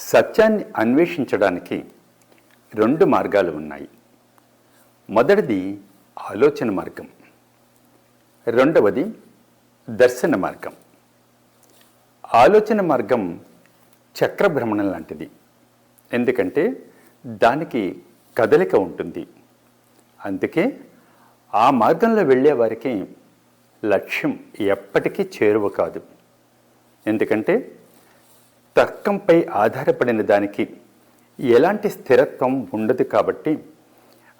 సత్యాన్ని అన్వేషించడానికి రెండు మార్గాలు ఉన్నాయి. మొదటిది ఆలోచన మార్గం. రెండవది దర్శన మార్గం. ఆలోచన మార్గం చక్రభ్రమణం లాంటిది. ఎందుకంటే దానికి కదలిక ఉంటుంది. అందుకే ఆ మార్గంలో వెళ్ళే వారికి లక్ష్యం ఎప్పటికీ చేరువ కాదు. ఎందుకంటే తర్కంపై ఆధారపడిన దానికి ఎలాంటి స్థిరత్వం ఉండదు కాబట్టి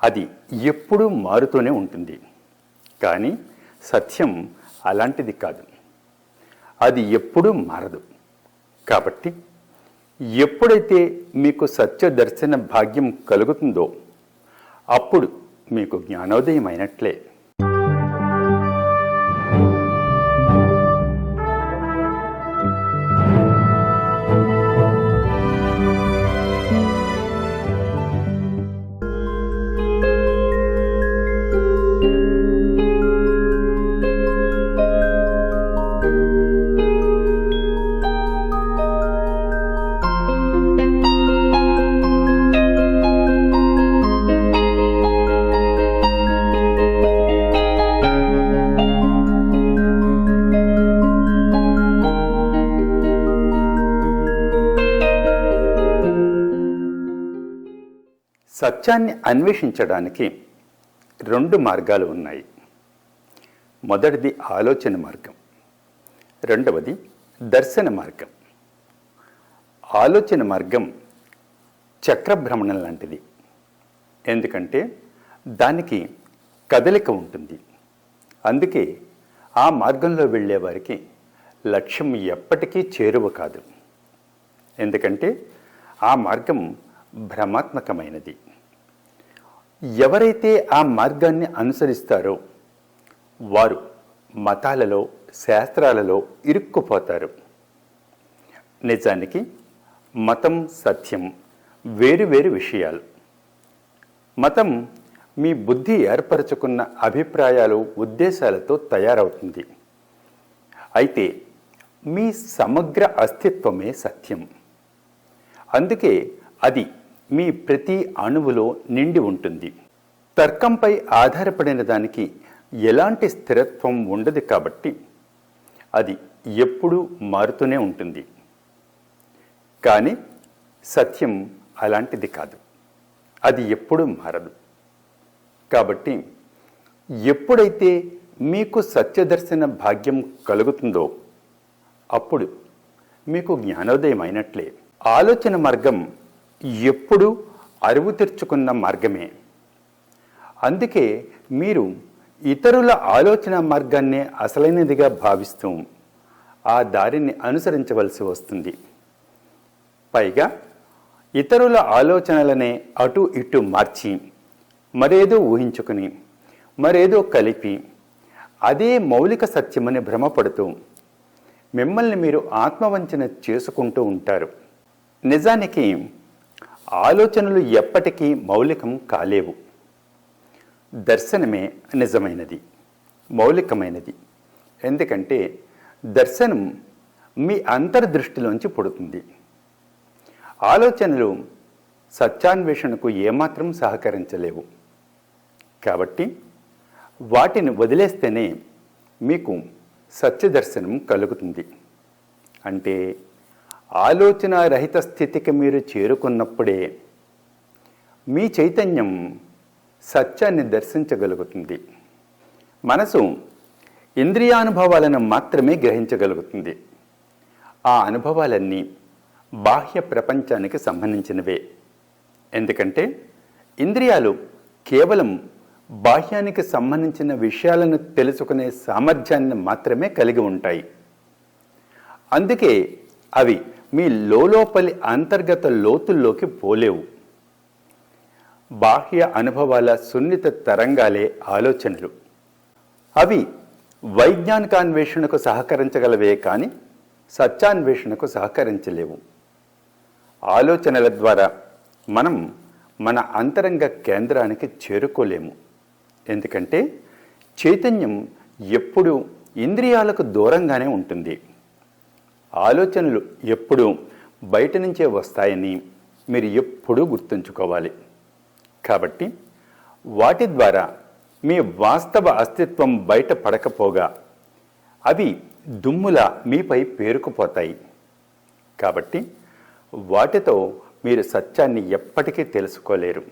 అది ఎప్పుడూ మారుతూనే ఉంటుంది. కానీ సత్యం అలాంటిది కాదు. అది ఎప్పుడూ మారదు. కాబట్టి ఎప్పుడైతే మీకు సత్య దర్శన భాగ్యం కలుగుతుందో అప్పుడు మీకు జ్ఞానోదయం అయినట్లే సత్యాన్ని అన్వేషించడానికి రెండు మార్గాలు ఉన్నాయి. మొదటిది ఆలోచన మార్గం. రెండవది దర్శన మార్గం. ఆలోచన మార్గం చక్రభ్రమణం లాంటిది. ఎందుకంటే దానికి కదలిక ఉంటుంది. అందుకే ఆ మార్గంలో వెళ్ళేవారికి లక్ష్యం ఎప్పటికీ చేరువ కాదు. ఎందుకంటే ఆ మార్గం భ్రమాత్మకమైనది. ఎవరైతే ఆ మార్గాన్ని అనుసరిస్తారో వారు మతాలలో శాస్త్రాలలో ఇరుక్కుపోతారు. నిజానికి మతం సత్యం వేరు వేరు విషయాలు. మతం మీ బుద్ధి ఏర్పరచుకున్న అభిప్రాయాలు ఉద్దేశాలతో తయారవుతుంది. అయితే మీ సమగ్ర అస్తిత్వమే సత్యం. అందుకే అది మీ ప్రతి అణువులో నిండి ఉంటుంది. తర్కంపై ఆధారపడిన దానికి ఎలాంటి స్థిరత్వం ఉండదు కాబట్టి అది ఎప్పుడూ మారుతూనే ఉంటుంది. కానీ సత్యం అలాంటిది కాదు. అది ఎప్పుడూ మారదు. కాబట్టి ఎప్పుడైతే మీకు సత్యదర్శన భాగ్యం కలుగుతుందో అప్పుడు మీకు జ్ఞానోదయం అయినట్లే ఆలోచన మార్గం ఎప్పుడు అరువు తెరుచుకున్న మార్గమే. అందుకే మీరు ఇతరుల ఆలోచన మార్గాన్నే అసలైనదిగా భావిస్తూ ఆ దారిని అనుసరించవలసి వస్తుంది. పైగా ఇతరుల ఆలోచనలనే అటు ఇటు మార్చి మరేదో ఊహించుకుని మరేదో కలిపి అదే మౌలిక సత్యమని భ్రమపడుతూ మిమ్మల్ని మీరు ఆత్మవంచన చేసుకుంటూ ఉంటారు. నిజానికి ఆలోచనలు ఎప్పటికీ మౌలికం కాలేవు. దర్శనమే నిజమైనది మౌలికమైనది. ఎందుకంటే దర్శనం మీ అంతర్దృష్టిలోంచి పుడుతుంది. ఆలోచనలు సత్యాన్వేషణకు ఏమాత్రం సహకరించలేవు. కాబట్టి వాటిని వదిలేస్తేనే మీకు సత్యదర్శనం కలుగుతుంది. అంటే ఆలోచన రహిత స్థితికి మీరు చేరుకున్నప్పుడే మీ చైతన్యం సత్యాన్ని దర్శించగలుగుతుంది. మనసు ఇంద్రియానుభవాలను మాత్రమే గ్రహించగలుగుతుంది. ఆ అనుభవాలన్నీ బాహ్య ప్రపంచానికి సంబంధించినవే. ఎందుకంటే ఇంద్రియాలు కేవలం బాహ్యానికి సంబంధించిన విషయాలను తెలుసుకునే సామర్థ్యాన్ని మాత్రమే కలిగి ఉంటాయి. అందుకే అవి మీ లోపలి అంతర్గత లోతుల్లోకి పోలేవు. బాహ్య అనుభవాల సున్నిత తరంగాలే ఆలోచనలు. అవి వైజ్ఞానికాన్వేషణకు సహకరించగలవే కానీ సత్యాన్వేషణకు సహకరించలేవు. ఆలోచనల ద్వారా మనం మన అంతరంగ కేంద్రానికి చేరుకోలేము. ఎందుకంటే చైతన్యం ఎప్పుడూ ఇంద్రియాలకు దూరంగానే ఉంటుంది. ఆలోచనలు ఎప్పుడూ బయట నుంచే వస్తాయని మీరు ఎప్పుడూ గుర్తుంచుకోవాలి. కాబట్టి వాటి ద్వారా మీ వాస్తవ అస్తిత్వం బయట పడకపోగా అవి దుమ్ములా మీపై పేరుకుపోతాయి. కాబట్టి వాటితో మీరు సత్యాన్ని ఎప్పటికీ తెలుసుకోలేరు.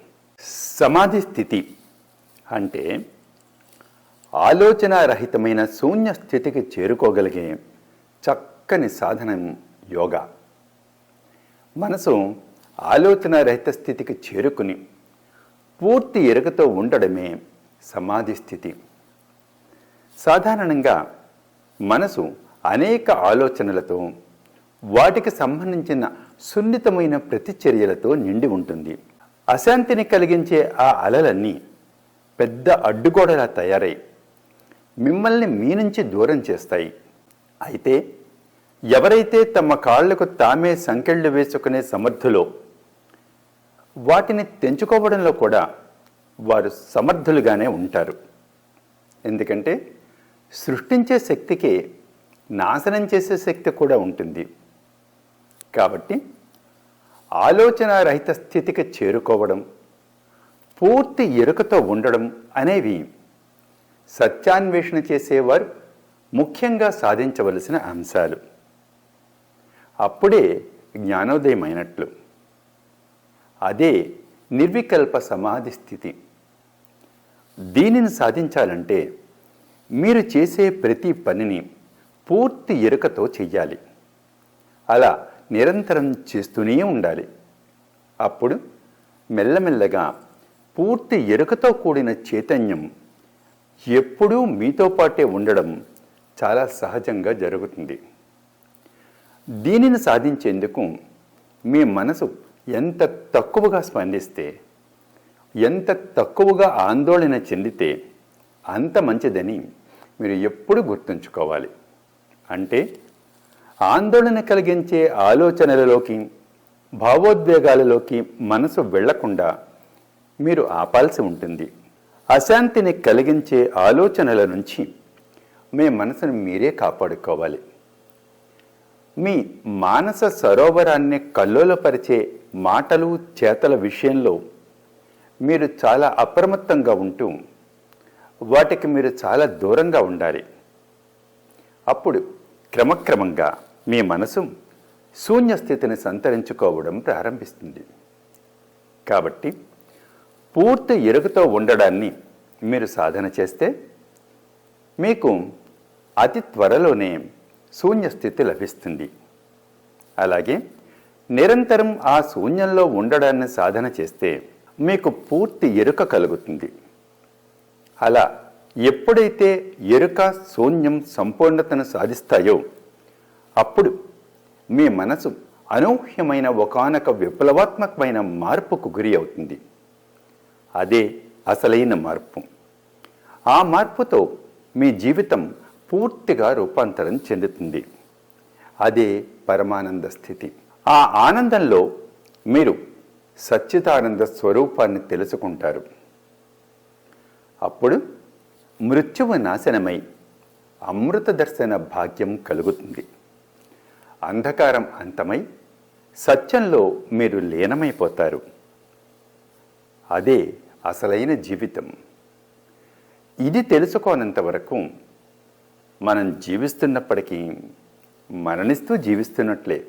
సమాధి స్థితి అంటే ఆలోచనారహితమైన శూన్య స్థితికి చేరుకోగలిగే చక్క చక్కని సాధనం యోగా. మనసు ఆలోచన రహిత స్థితికి చేరుకుని పూర్తి ఎరుకతో ఉండడమే సమాధి స్థితి. సాధారణంగా మనసు అనేక ఆలోచనలతో వాటికి సంబంధించిన సున్నితమైన ప్రతిచర్యలతో నిండి ఉంటుంది. అశాంతిని కలిగించే ఆ అలలన్నీ పెద్ద అడ్డుగోడలా తయారై మిమ్మల్ని మీ నుంచి దూరం చేస్తాయి. అయితే ఎవరైతే తమ కాళ్ళకు తామే సంకెళ్ళు వేసుకునే సమర్థులో వాటిని తెంచుకోవడంలో కూడా వారు సమర్థులుగానే ఉంటారు. ఎందుకంటే సృష్టించే శక్తికి నాశనం చేసే శక్తి కూడా ఉంటుంది. కాబట్టి ఆలోచన రహిత స్థితికి చేరుకోవడం పూర్తి ఎరుకతో ఉండడం అనేవి సత్యాన్వేషణ చేసేవారు ముఖ్యంగా సాధించవలసిన అంశాలు. అప్పుడే జ్ఞానోదయమైనట్లు. అదే నిర్వికల్ప సమాధి స్థితి. దీనిని సాధించాలంటే మీరు చేసే ప్రతి పనిని పూర్తి ఎరుకతో చెయ్యాలి. అలా నిరంతరం చేస్తూనే ఉండాలి. అప్పుడు మెల్లమెల్లగా పూర్తి ఎరుకతో కూడిన చైతన్యం ఎప్పుడూ మీతో పాటే ఉండడం చాలా సహజంగా జరుగుతుంది. దీనిని సాధించేందుకు మీ మనసు ఎంత తక్కువగా స్పందిస్తే ఎంత తక్కువగా ఆందోళన చెందితే అంత మంచిదని మీరు ఎప్పుడు గుర్తుంచుకోవాలి. అంటే ఆందోళన కలిగించే ఆలోచనలలోకి భావోద్వేగాలలోకి మనసు వెళ్ళకుండా మీరు ఆపాల్సి ఉంటుంది. అశాంతిని కలిగించే ఆలోచనల నుంచి మీ మనసును మీరే కాపాడుకోవాలి. మీ మానస సరోవరాన్ని కల్లోలపరిచే మాటలు చేతల విషయంలో మీరు చాలా అప్రమత్తంగా ఉంటూ వాటికి మీరు చాలా దూరంగా ఉండాలి. అప్పుడు క్రమక్రమంగా మీ మనసు శూన్య స్థితిని సంతరించుకోవడం ప్రారంభిస్తుంది. కాబట్టి పూర్తి ఎరుగుతో ఉండడాన్ని మీరు సాధన చేస్తే మీకు అతి త్వరలోనే శూన్య స్థితి లభిస్తుంది. అలాగే నిరంతరం ఆ శూన్యంలో ఉండడాన్ని సాధన చేస్తే మీకు పూర్తి ఎరుక కలుగుతుంది. అలా ఎప్పుడైతే ఎరుక శూన్యం సంపూర్ణతను సాధిస్తాయో అప్పుడు మీ మనసు అనూహ్యమైన ఒకనొక విప్లవాత్మకమైన మార్పుకు గురి అవుతుంది. అదే అసలైన మార్పు. ఆ మార్పుతో మీ జీవితం పూర్తిగా రూపాంతరం చెందుతుంది. అదే పరమానంద స్థితి. ఆ ఆనందంలో మీరు సచ్చిదానంద స్వరూపాన్ని తెలుసుకుంటారు. అప్పుడు మృత్యువు నాశనమై అమృత దర్శన భాగ్యం కలుగుతుంది. అంధకారం అంతమై సత్యంలో మీరు లీనమైపోతారు. అదే అసలైన జీవితం. ఇది తెలుసుకోనంత వరకు మనం జీవిస్తున్నప్పటికీ మరణిస్తూ జీవిస్తున్నట్లే.